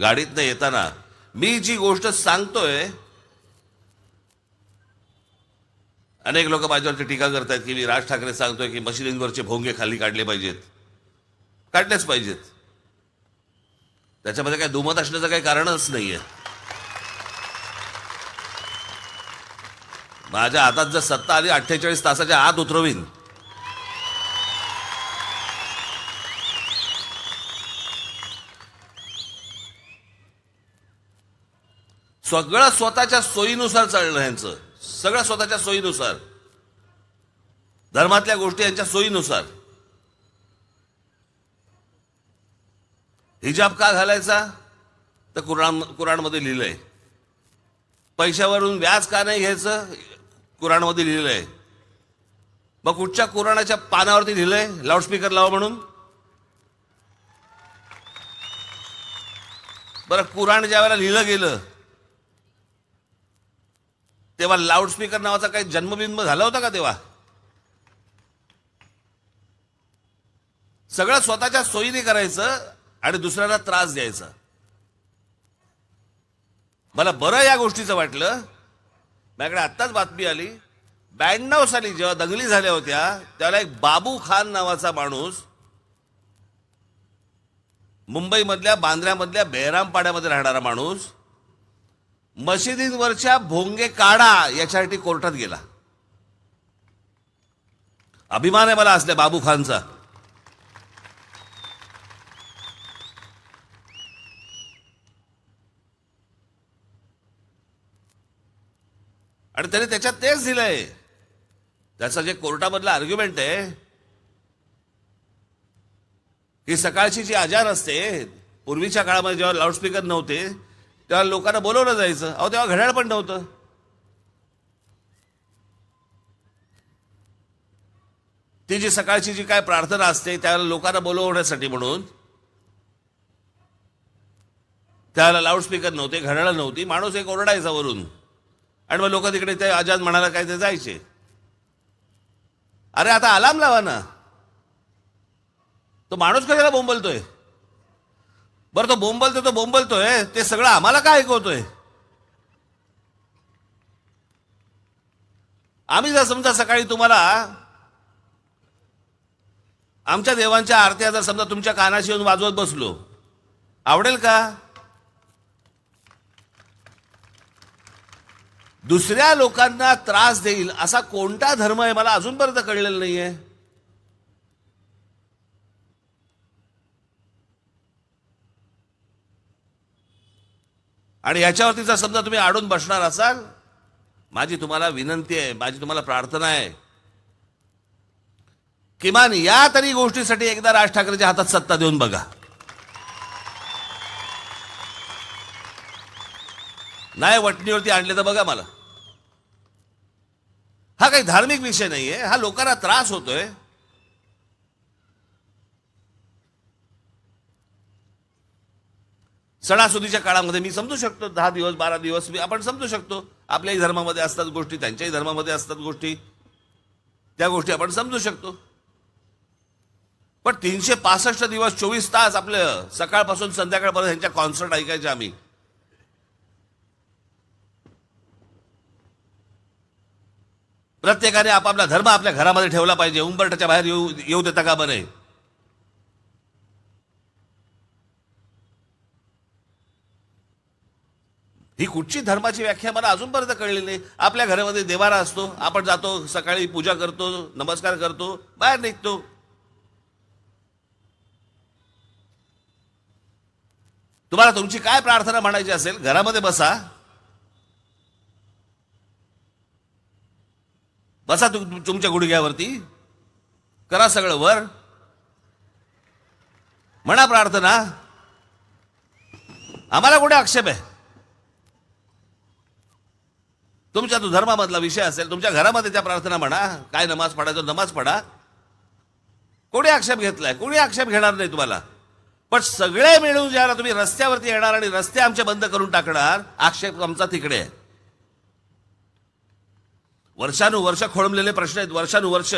गाडीतनं येताना मी जी गोष्ट सांगतोय अनेक लोक माझ्यावरती टीका करतायत की मी राज ठाकरे सांगतोय की मशिनींवरचे भोंगे खाली काढले पाहिजेत. काढलेच पाहिजेत. त्याच्यामध्ये काय दुमत असण्याचं काही कारणच नाहीये. माझ्या हातात जर सत्ता आली अठ्ठेचाळीस तासाच्या आत उतरवीन. सगळं स्वतःच्या सोयीनुसार चालणं यांचं सगळं स्वतःच्या सोयीनुसार. धर्मातल्या गोष्टी यांच्या सोयीनुसार. हिजाब का घालायचा? तर कुराण कुराणमध्ये लिहिलंय. पैशावरून व्याज का नाही घ्यायचं? कुराणमध्ये लिहिलंय. मग कुठच्या कुराणाच्या पानावरती लिहिलंय? लाऊडस्पीकर लावा म्हणून. बरं कुराण ज्या वेळेला लिहिलं गेलं तेव्हा लाऊडस्पीकर नावाचा काही जन्मबिंब झाला होता का तेव्हा? सगळं स्वतःच्या सोयीने करायचं आणि दुसऱ्याला त्रास द्यायचा. मला बरं या गोष्टीचं वाटलं. माझ्याकडे आत्ताच बातमी आली. ब्याण्णव साली जेव्हा दंगली झाल्या होत्या त्याला एक बाबू खान नावाचा माणूस मुंबईमधल्या बांद्र्यामधल्या बेहरामपाड्यामध्ये राहणारा माणूस मशिदींवरच्या भोंगे काढा याच्यासाठी कोर्टात गेला. अभिमान आहे मला असल्या बाबू खानचा. आणि त्याने त्याच्यात तेच दिलंय. त्याचं जे कोर्टामधलं आर्ग्युमेंट आहे की सकाळची जी आजार असते पूर्वीच्या काळामध्ये जेव्हा लाऊडस्पीकर नव्हते तेव्हा लोकांना बोलवलं जायचं. अहो तेव्हा घड्याळ पण नव्हतं. ती जी सकाळची जी काय प्रार्थना असते त्याला लोकांना बोलवण्यासाठी म्हणून त्याला लाऊडस्पीकर नव्हते घड्याळ नव्हती माणूस एक ओरडायचा वरून. आणि मग लोक तिकडे ते आजाद म्हणाला काय ते जायचे. अरे आता अलार्म लावा ना. तो माणूस कशाला बोंबलतोय? बरं तो बोंबलतो तो बोंबलतोय. ते सगळं आम्हाला काय ऐकवतोय? आम्ही जर समजा सकाळी तुम्हाला आमच्या देवांच्या आरत्या जर समजा तुमच्या कानाशी येऊन वाजवत बसलो आवडेल का? दुसऱ्या लोकांना त्रास देईल असा कोणता धर्म आहे? मला अजूनपर्यंत कळलेला नाही आहे आणि याच्यावरती जर समजा तुम्ही अडून बसणार असाल माझी तुम्हाला विनंती आहे माझी तुम्हाला प्रार्थना आहे. किमान या तरी गोष्टीसाठी एकदा राज ठाकरेच्या हातात सत्ता देऊन बघा. नाही वटणीवरती आणले तर बघा मला. हा काही धार्मिक विषय नाहीये हा लोकांना त्रास होतोय. सणासुदीच्या काळामध्ये मी समजू शकतो दहा दिवस बारा दिवस मी आपण समजू शकतो. आपल्याही धर्मामध्ये असतात गोष्टी त्यांच्याही धर्मामध्ये असतात गोष्टी. त्या गोष्टी आपण समजू शकतो. पण तीनशे पासष्ट दिवस चोवीस तास आपलं सकाळपासून संध्याकाळपर्यंत ह्यांच्या कॉन्सर्ट ऐकायचे आम्ही. प्रत्येकाने आपापला धर्म आपल्या घरामध्ये ठेवला पाहिजे. उंबरठाच्या बाहेर येऊ येऊ देता का बरं ही कुठची धर्माची व्याख्या मला अजूनपर्यंत कळलेली नाही. आपल्या घरामध्ये देवारा असतो आपण जातो सकाळी पूजा करतो नमस्कार करतो बाहेर निघतो. तुम्हाला तुमची काय प्रार्थना म्हणायची असेल घरामध्ये बसा. बसा तु तुमच्या गुडघ्यावरती. करा सगळं वर. म्हणा प्रार्थना. आम्हाला कुठे आक्षेप आहे? तुमच्या तो धर्मामधला विषय असेल तुमच्या घरामध्ये त्या प्रार्थना म्हणा काय नमाज पडायचो नमाज पडा कोणी आक्षेप घेतलाय? कोणी आक्षेप घेणार नाही तुम्हाला? पण सगळे मिळून ज्याला तुम्ही रस्त्यावरती येणार आणि रस्ते आमचे बंद करून टाकणार आक्षेप आमचा तिकडे आहे. वर्षानुवर्ष खोळंबलेले प्रश्न आहेत वर्षानुवर्ष.